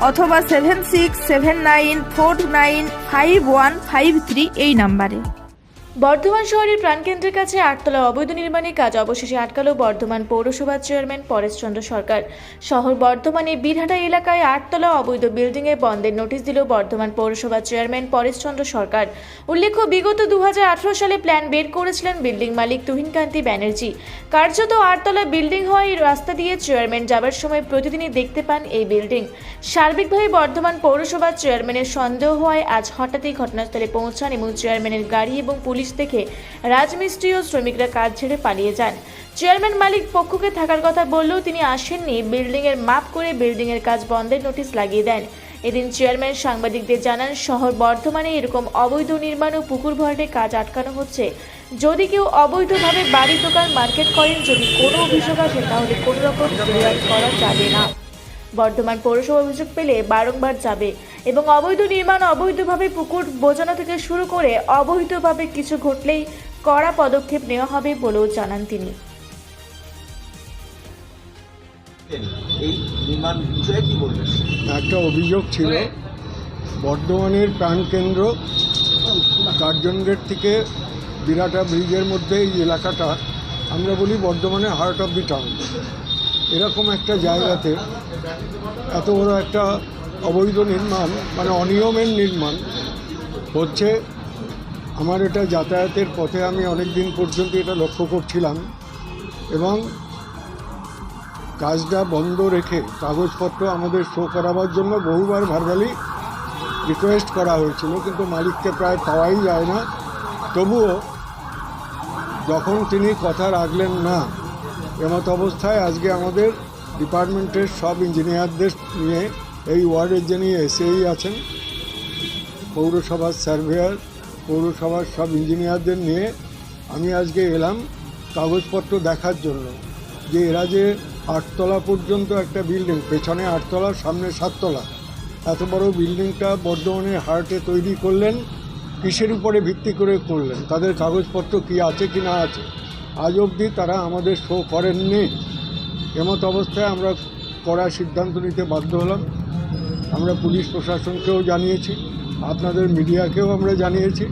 অথবা seven six seven nine four nine five one five three এই নাম্বারে। বর্ধমান শহরের প্রাণকেন্দ্রের কাছে আটতলা অবৈধ নির্মাণের কাজ অবশেষে আটকালো বর্ধমান পৌরসভার চেয়ারম্যান পরেশচন্দ্র সরকার। শহর বর্ধমানের বীরহাটা এলাকায় আটতলা অবৈধ বিল্ডিংয়ে বন্ধের নোটিশ দিল বর্ধমান পৌরসভার চেয়ারম্যান পরেশচন্দ্র সরকার। উল্লেখ্য, বিগত দু হাজার আঠারো সালে প্ল্যান বের করেছিলেন বিল্ডিং মালিক তুহিনকান্তি ব্যানার্জি। কার্যত আটতলা বিল্ডিং হওয়ায় রাস্তা দিয়ে চেয়ারম্যান যাবার সময় প্রতিদিনই দেখতে পান এই বিল্ডিং সার্বিকভাবে বর্ধমান পৌরসভার চেয়ারম্যানের সন্দেহ হওয়ায় আজ হঠাৎই ঘটনাস্থলে পৌঁছান এবং চেয়ারম্যানের গাড়ি এবং পুলিশ দেখে রাজমিস্ত্রি ও শ্রমিকরা কাজ ছেড়ে পালিয়ে যান। চেয়ারম্যান মালিক পক্ষকে থাকার কথা বললেও তিনি আসেননি। বিল্ডিংয়ের মাপ করে বিল্ডিংয়ের কাজ বন্ধের নোটিশ লাগিয়ে দেন। এদিন চেয়ারম্যান সাংবাদিকদের জানান, শহর বর্ধমানে এরকম অবৈধ নির্মাণ ও পুকুর ভরাটের কাজ আটকানো হচ্ছে। যদি কেউ অবৈধভাবে বাড়ি দোকান মার্কেট করেন, যদি কোনো অভিযোগ আসে, তাহলে কোনো রকম করা যাবে না। বর্ধমান পৌরসভা অভিযোগ পেলে বারংবার যাবে এবং অবৈধ নির্মাণ অবৈধভাবে পুকুর বোঝানো থেকে শুরু করে অবৈধভাবে কিছু ঘটলেই কড়া পদক্ষেপ নেওয়া হবে বলেও জানান তিনি। এই নির্মাণ বিষয়ে কি বলবেন? একটা অভিযোগ ছিল বর্ধমানের প্রাণকেন্দ্র কার্জন গেট থেকে বিরাটা ব্রিজের মধ্যে এই এলাকাটা আমরা বলি বর্ধমানে হার্ট অফ দি টাউন এরকম একটা জায়গাতে এত বড় একটা অবৈধ নির্মাণ মানে অনিয়মের নির্মাণ হচ্ছে। আমার এটা যাতায়াতের পথে আমি অনেক দিন পর্যন্ত এটা লক্ষ্য করছিলাম এবং কাজটা বন্ধ রেখে কাগজপত্র আমাদের শো করাবার জন্য বহুবার ভার্বালি রিকোয়েস্ট করা হয়েছিল, কিন্তু মালিককে প্রায় পাওয়াই যায় না। তবুও যখন তিনি কথা রাখলেন, না এমত অবস্থায় আজকে আমাদের ডিপার্টমেন্টের সব ইঞ্জিনিয়ারদের নিয়ে এই ওয়ার্ডের যিনি এসেই আছেন, পৌরসভার সার্ভেয়ার, পৌরসভার সব ইঞ্জিনিয়ারদের নিয়ে আমি আজকে এলাম কাগজপত্র দেখার জন্য। যে এরা যে আটতলা পর্যন্ত একটা বিল্ডিং, পেছনে আটতলা, সামনে সাততলা। এত বড় বিল্ডিংটা বর্ধমানের হার্টে তৈরি করলেন, কিসের উপরে ভিত্তি করে করলেন? তাদের কাগজপত্র কি আছে কি না আছে? আজ অবধি তারা আমাদের শো করেননি। এমত অবস্থায় আমরা করার সিদ্ধান্ত নিতে বাধ্য হলাম। আমরা পুলিশ প্রশাসনকেও জানিয়েছি, আপনাদের মিডিয়াকেও আমরা জানিয়েছি।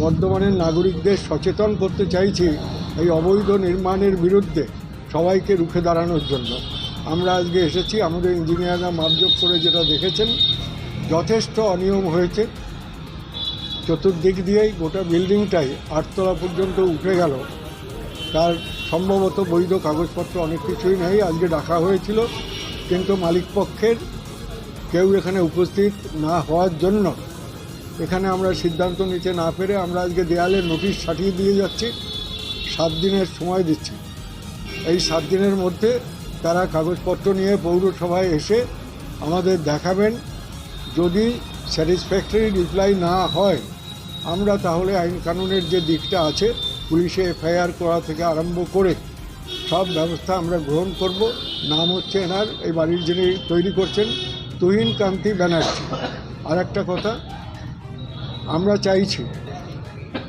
বর্ধমানের নাগরিকদের সচেতন করতে চাইছি এই অবৈধ নির্মাণের বিরুদ্ধে সবাইকে রুখে দাঁড়ানোর জন্য। আমরা আজকে এসেছি, আমাদের ইঞ্জিনিয়াররা মাপজোক করে যেটা দেখেছেন, যথেষ্ট অনিয়ম হয়েছে। চতুর্দিক দিয়েই গোটা বিল্ডিংটাই আটতলা পর্যন্ত উঠে গেল। তার সম্ভবত বৈধ কাগজপত্র অনেক কিছুই নেই। আজকে ডাকা হয়েছিল, কিন্তু মালিকপক্ষের কেউ এখানে উপস্থিত না হওয়ার জন্য। এখানে আমরা সিদ্ধান্ত নিতে না পেরে আমরা আজকে দেয়ালে নোটিশ ছাটিয়ে দিয়ে যাচ্ছি, সাত দিনের সময় দিচ্ছি। এই সাত দিনের মধ্যে তারা কাগজপত্র নিয়ে পৌরসভায় এসে আমাদের দেখাবেন। যদি স্যাটিসফ্যাক্টরি রিপ্লাই না হয়, আমরা তাহলে আইন কানুনের যে দিকটা আছে পুলিশে এফআইআর করা থেকে আরম্ভ করে সব ব্যবস্থা আমরা গ্রহণ করব। নাম হচ্ছে এনার এই বাড়ির যিনি তৈরি করছেন, তুহিন কান্তি ব্যানার্জি। আর একটা কথা, আমরা চাইছি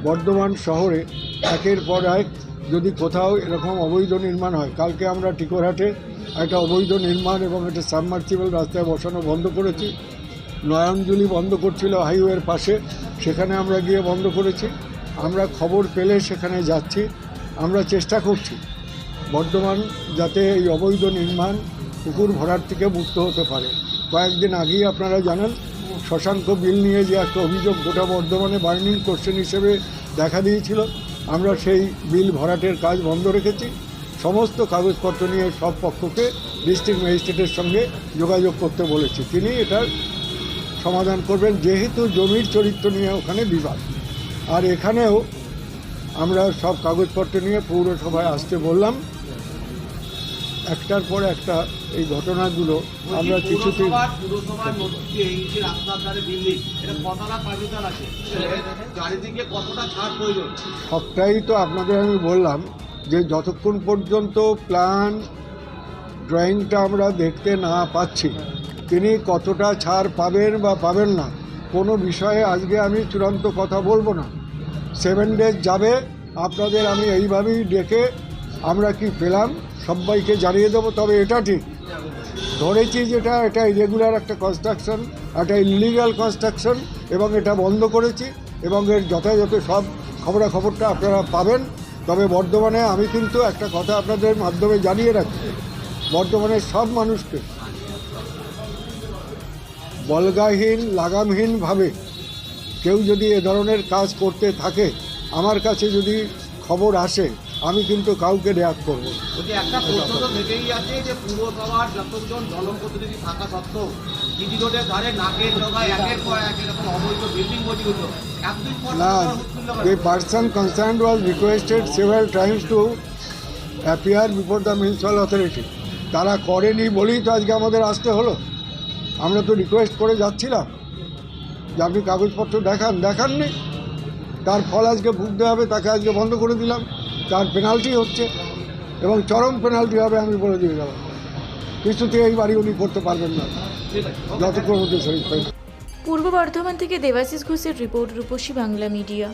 বর্ধমান শহরে একের পর এক যদি কোথাও এরকম অবৈধ নির্মাণ হয়, কালকে আমরা টিকোরহাটে একটা অবৈধ নির্মাণ এবং একটা সাবমার্সিবল রাস্তায় বসানো বন্ধ করেছি নয়নজুলি বন্ধ করছিল হাইওয়ের পাশে, সেখানে আমরা গিয়ে বন্ধ করেছি। আমরা খবর পেলে সেখানে যাচ্ছি, আমরা চেষ্টা করছি। বর্ধমান যাতে এই অবৈধ নির্মাণ পুকুর ভরার থেকে মুক্ত হতে পারে। কয়েকদিন আগেই আপনারা জানেন, শশাঙ্ক বিল নিয়ে যে একটা অভিযোগ গোটা বর্ধমানে বার্নিং কোশ্চেন হিসেবে দেখা দিয়েছিল, আমরা সেই বিল ভরাটের কাজ বন্ধ রেখেছি। সমস্ত কাগজপত্র নিয়ে সব পক্ষকে ডিস্ট্রিক্ট ম্যাজিস্ট্রেটের সঙ্গে যোগাযোগ করতে বলেছি। তিনি এটার সমাধান করবেন, যেহেতু জমির চরিত্র নিয়ে ওখানে বিবাদ। আর এখানেও আমরা সব কাগজপত্র নিয়ে পৌরসভায় আসতে বললাম। একটার পর একটা এই ঘটনাগুলো আমরা প্রয়োজন? সবটাই তো আপনাদের আমি বললাম যে যতক্ষণ পর্যন্ত প্ল্যান ড্রয়িংটা আমরা দেখতে না পাচ্ছি তিনি কতটা ছাড় পাবেন বা পাবেন না কোনো বিষয়ে আজকে আমি চূড়ান্ত কথা বলব না। সেভেন ডেজ যাবে, আপনাদের আমি এইভাবেই ডেকে আমরা কি পেলাম, সবাইকে জানিয়ে দেবো, তবে এটা ঠিক। ধরেছি যেটা, এটা ইরেগুলার একটা কনস্ট্রাকশন একটা ইলিগাল কনস্ট্রাকশন এবং এটা বন্ধ করেছি, এবং এর যথাযথ সব খবরাখবরটা আপনারা পাবেন। তবে বর্ধমানে আমি কিন্তু একটা কথা আপনাদের মাধ্যমে জানিয়ে রাখছি, বর্ধমানের সব মানুষকে বলগাহীন লাগামহীনভাবে কেউ যদি এ ধরনের কাজ করতে থাকে আমার কাছে যদি খবর আসে আমি কিন্তু কাউকে রেয়াত করব না। বলছি একটা প্রশ্ন তো থেকেই আছে যে পুরসভার যতজন জনপ্রতিনিধি থাকা সত্ত্বেও জিডি রোডের ধারে নাকের জগায় একের পর এক এরকম অবৈধ বিল্ডিং তৈরি হতো না আপনারা উঠছিল কেন? the person concerned was requested several times to appear before the municipal authority তারা করেনি বলেই তো আজকে আমাদের আসতে হলো আমরা তো রিকোয়েস্ট করে যাচ্ছিলাম যে আপনি কাগজপত্র দেখান, দেখাননি। তার ফল আজকে ভুগতে হবে, তাকে আজকে বন্ধ করে দিলাম। তার পেনাল্টি হচ্ছে এবং চরম পেনাল্টি হবে আমি বলে দিয়ে যাব কিছুতে এই বাড়ি উনি করতে পারবেন না। যতক্ষণ শরীর পূর্ব বর্ধমান থেকে দেবাশিস ঘোষের রিপোর্ট রূপসী বাংলা মিডিয়া।